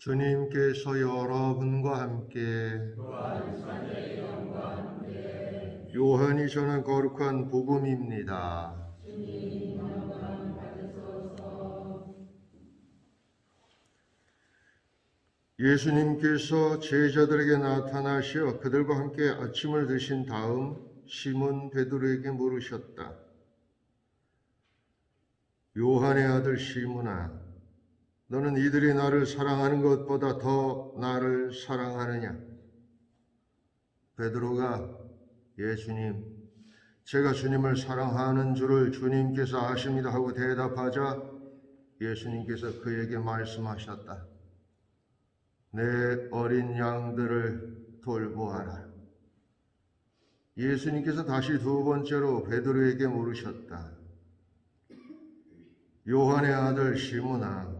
주님께서 여러분과 함께 요한이 전한 거룩한 복음입니다. 예수님께서 제자들에게 나타나셔 그들과 함께 아침을 드신 다음 시몬 베드로에게 물으셨다. 요한의 아들 시몬아, 너는 이들이 나를 사랑하는 것보다 더 나를 사랑하느냐? 베드로가 예수님, 제가 주님을 사랑하는 줄을 주님께서 아십니다 하고 대답하자 예수님께서 그에게 말씀하셨다. 내 어린 양들을 돌보아라. 예수님께서 다시 두 번째로 베드로에게 물으셨다. 요한의 아들 시몬아,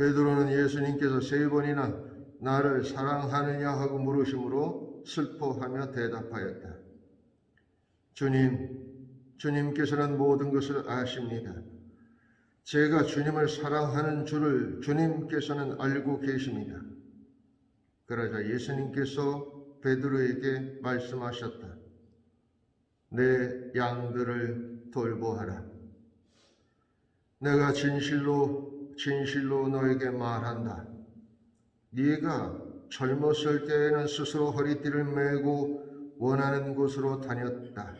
베드로는 예수님께서 세 번이나 나를 사랑하느냐 하고 물으심으로 슬퍼하며 대답하였다. 주님, 주님께서는 모든 것을 아십니다. 제가 주님을 사랑하는 줄을 주님께서는 알고 계십니다. 그러자 예수님께서 베드로에게 말씀하셨다. 내 양들을 돌보아라. 내가 진실로 진실로 너에게 말한다. 네가 젊었을 때에는 스스로 허리띠를 메고 원하는 곳으로 다녔다.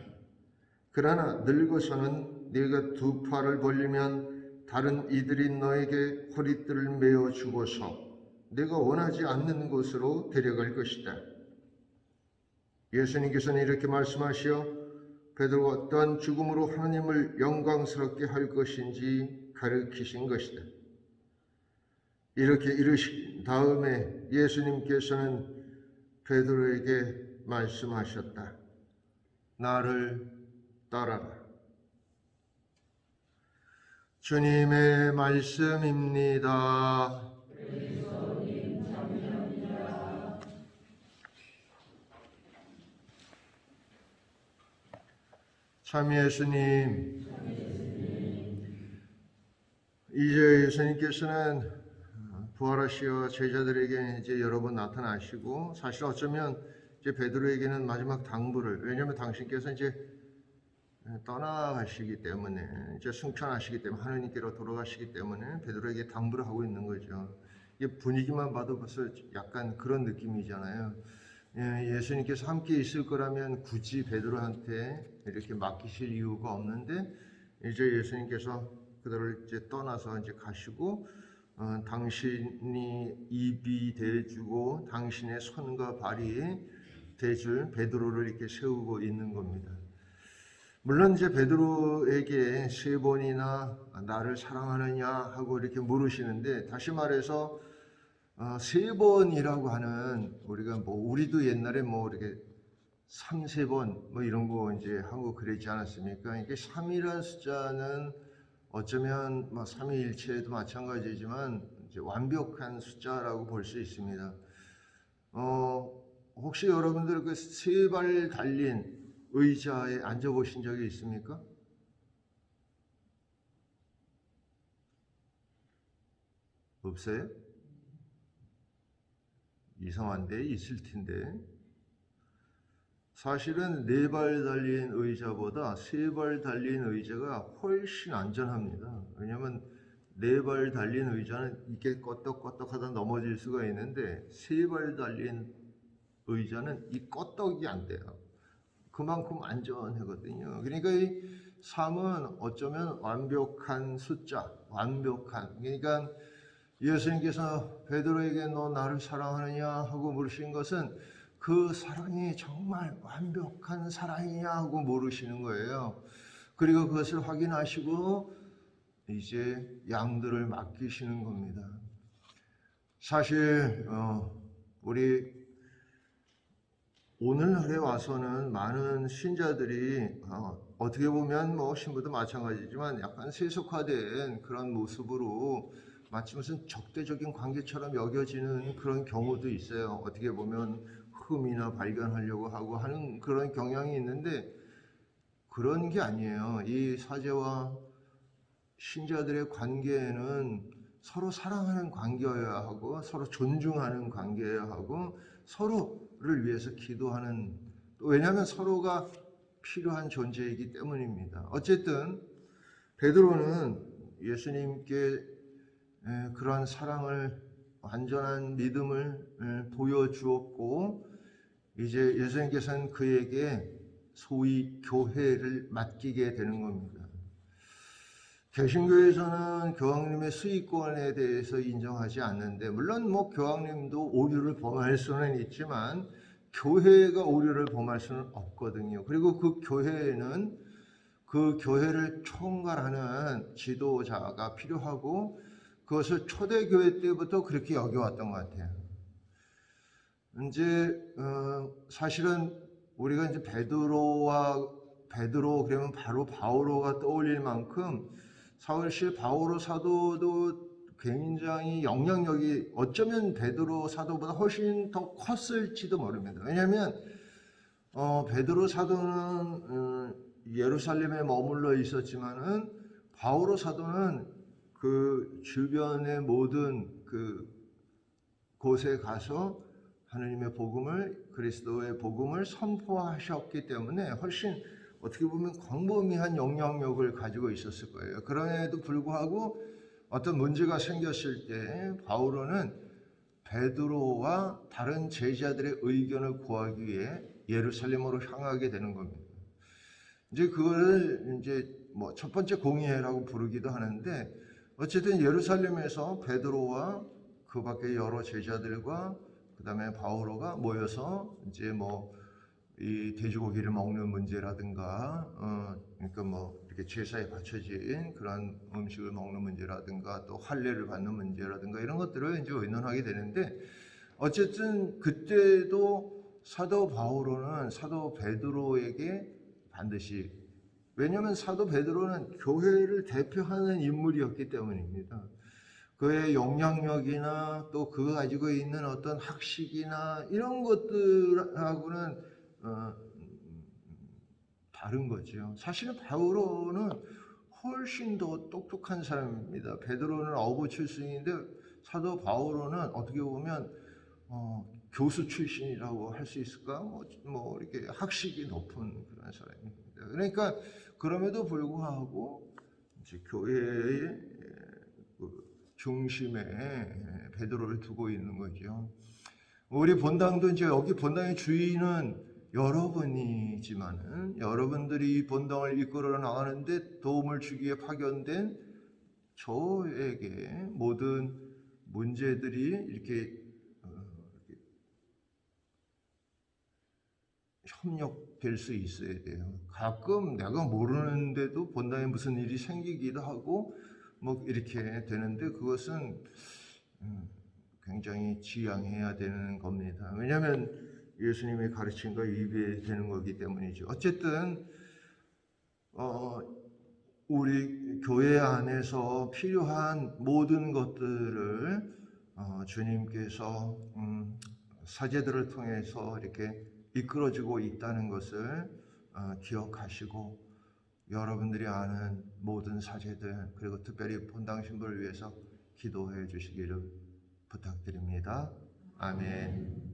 그러나 늙어서는 네가 두 팔을 벌리면 다른 이들이 너에게 허리띠를 메어 주고서 네가 원하지 않는 곳으로 데려갈 것이다. 예수님께서는 이렇게 말씀하시어 베드로가 어떠한 죽음으로 하나님을 영광스럽게 할 것인지 가르치신 것이다. 이렇게 이르신 다음에 예수님께서는 베드로에게 말씀하셨다. 나를 따라라. 주님의 말씀입니다. 참 예수님, 이제 예수님께서는 부활하시어 제자들에게 이제 여러 번 나타나시고 사실 어쩌면 이제 베드로에게는 마지막 당부를 왜냐하면 당신께서 이제 떠나가시기 때문에 이제 승천하시기 때문에 하느님께로 돌아가시기 때문에 베드로에게 당부를 하고 있는 거죠. 이 분위기만 봐도 벌써 약간 그런 느낌이잖아요. 예, 예수님께서 함께 있을 거라면 굳이 베드로한테 이렇게 맡기실 이유가 없는데 이제 예수님께서 그들을 이제 떠나서 이제 가시고 어, 당신이 입이 돼주고 당신의 손과 발이 돼줄 베드로를 이렇게 세우고 있는 겁니다. 물론 이제 베드로에게 세 번이나 나를 사랑하느냐 하고 이렇게 물으시는데 다시 말해서 어, 세 번이라고 하는 우리가 뭐 우리도 옛날에 뭐 이렇게 삼세 번뭐 이런 거 이제 하고 그랬지 않았습니까? 이게 3이라는 숫자는 어쩌면 뭐 삼위일체도 마찬가지지만 완벽한 숫자라고 볼 수 있습니다. 어, 혹시 여러분들 그 세 발 달린 의자에 앉아 보신 적이 있습니까? 없어요? 이상한데 있을 텐데 사실은 네 발 달린 의자보다 세 발 달린 의자가 훨씬 안전합니다. 왜냐하면 네 발 달린 의자는 이게 껐덕껐덕하다 넘어질 수가 있는데 세 발 달린 의자는 이 껐덕이 안 돼요. 그만큼 안전하거든요. 그러니까 이 3은 어쩌면 완벽한 숫자, 완벽한. 그러니까 예수님께서 베드로에게 너 나를 사랑하느냐 하고 물으신 것은 그 사랑이 정말 완벽한 사랑이냐 하고 물으시는 거예요. 그리고 그것을 확인하시고 이제 양들을 맡기시는 겁니다. 사실 어, 우리 오늘날에 와서는 많은 신자들이 어, 어떻게 보면 뭐 신부도 마찬가지지만 약간 세속화된 그런 모습으로 마치 무슨 적대적인 관계처럼 여겨지는 그런 경우도 있어요. 어떻게 보면 흠이나 발견하려고 하고 하는 그런 경향이 있는데 그런 게 아니에요. 이 사제와 신자들의 관계는 서로 사랑하는 관계여야 하고 서로 존중하는 관계여야 하고 서로를 위해서 기도하는 또 왜냐하면 서로가 필요한 존재이기 때문입니다. 어쨌든 베드로는 예수님께 에, 그러한 사랑을 완전한 믿음을 에, 보여주었고 이제 예수님께서는 그에게 소위 교회를 맡기게 되는 겁니다. 개신교에서는 교황님의 수익권에 대해서 인정하지 않는데 물론 뭐 교황님도 오류를 범할 수는 있지만 교회가 오류를 범할 수는 없거든요. 그리고 그 교회에는 그 교회를 총괄하는 지도자가 필요하고 그것을 초대교회 때부터 그렇게 여겨왔던 것 같아요. 이제 어, 사실은 우리가 이제 베드로와 베드로 그러면 바로 바오로가 떠올릴 만큼 사울시 바오로 사도도 굉장히 영향력이 어쩌면 베드로 사도보다 훨씬 더 컸을지도 모릅니다. 왜냐하면 어, 베드로 사도는 어, 예루살렘에 머물러 있었지만은 바오로 사도는 그 주변의 모든 그 곳에 가서 하나님의 복음을 그리스도의 복음을 선포하셨기 때문에 훨씬 어떻게 보면 광범위한 영향력을 가지고 있었을 거예요. 그럼에도 불구하고 어떤 문제가 생겼을 때 바울은 베드로와 다른 제자들의 의견을 구하기 위해 예루살렘으로 향하게 되는 겁니다. 이제 그거를 이제 뭐 첫 번째 공의회라고 부르기도 하는데 어쨌든 예루살렘에서 베드로와 그 밖에 여러 제자들과 그 다음에 바오로가 모여서 이제 뭐 이 돼지고기를 먹는 문제라든가 어 그러니까 뭐 이렇게 제사에 바쳐진 그런 음식을 먹는 문제라든가 또 할례를 받는 문제라든가 이런 것들을 이제 의논하게 되는데 어쨌든 그때도 사도 바오로는 사도 베드로에게 반드시 왜냐하면 사도 베드로는 교회를 대표하는 인물이었기 때문입니다. 그의 영향력이나 또 그가 가지고 있는 어떤 학식이나 이런 것들하고는 어, 다른 거죠. 사실은 바울은 훨씬 더 똑똑한 사람입니다. 베드로는 어부 출신인데 사도 바울은 어떻게 보면 어, 교수 출신이라고 할 수 있을까? 뭐, 뭐 이렇게 학식이 높은 그런 사람입니다. 그러니까 그럼에도 불구하고 이제 교회의 그 중심에 베드로를 두고 있는 거죠. 우리 본당도 이제 여기 본당의 주인은 여러분이지만은 여러분들이 이 본당을 이끌어 나가는데 도움을 주기에 파견된 저에게 모든 문제들이 이렇게, 어, 협력될 수 있어야 돼요. 가끔 내가 모르는데도 본당에 무슨 일이 생기기도 하고 뭐 이렇게 되는데 그것은 음, 굉장히 지양해야 되는 겁니다. 왜냐하면 예수님의 가르침과 위배되는 거기 때문이죠. 어쨌든 어, 우리 교회 안에서 필요한 모든 것들을 어, 주님께서 음, 사제들을 통해서 이렇게 이끌어주고 있다는 것을 어, 기억하시고 여러분들이 아는 모든 사제들 그리고 특별히 본당 신부를 위해서 기도해 주시기를 부탁드립니다. 아멘.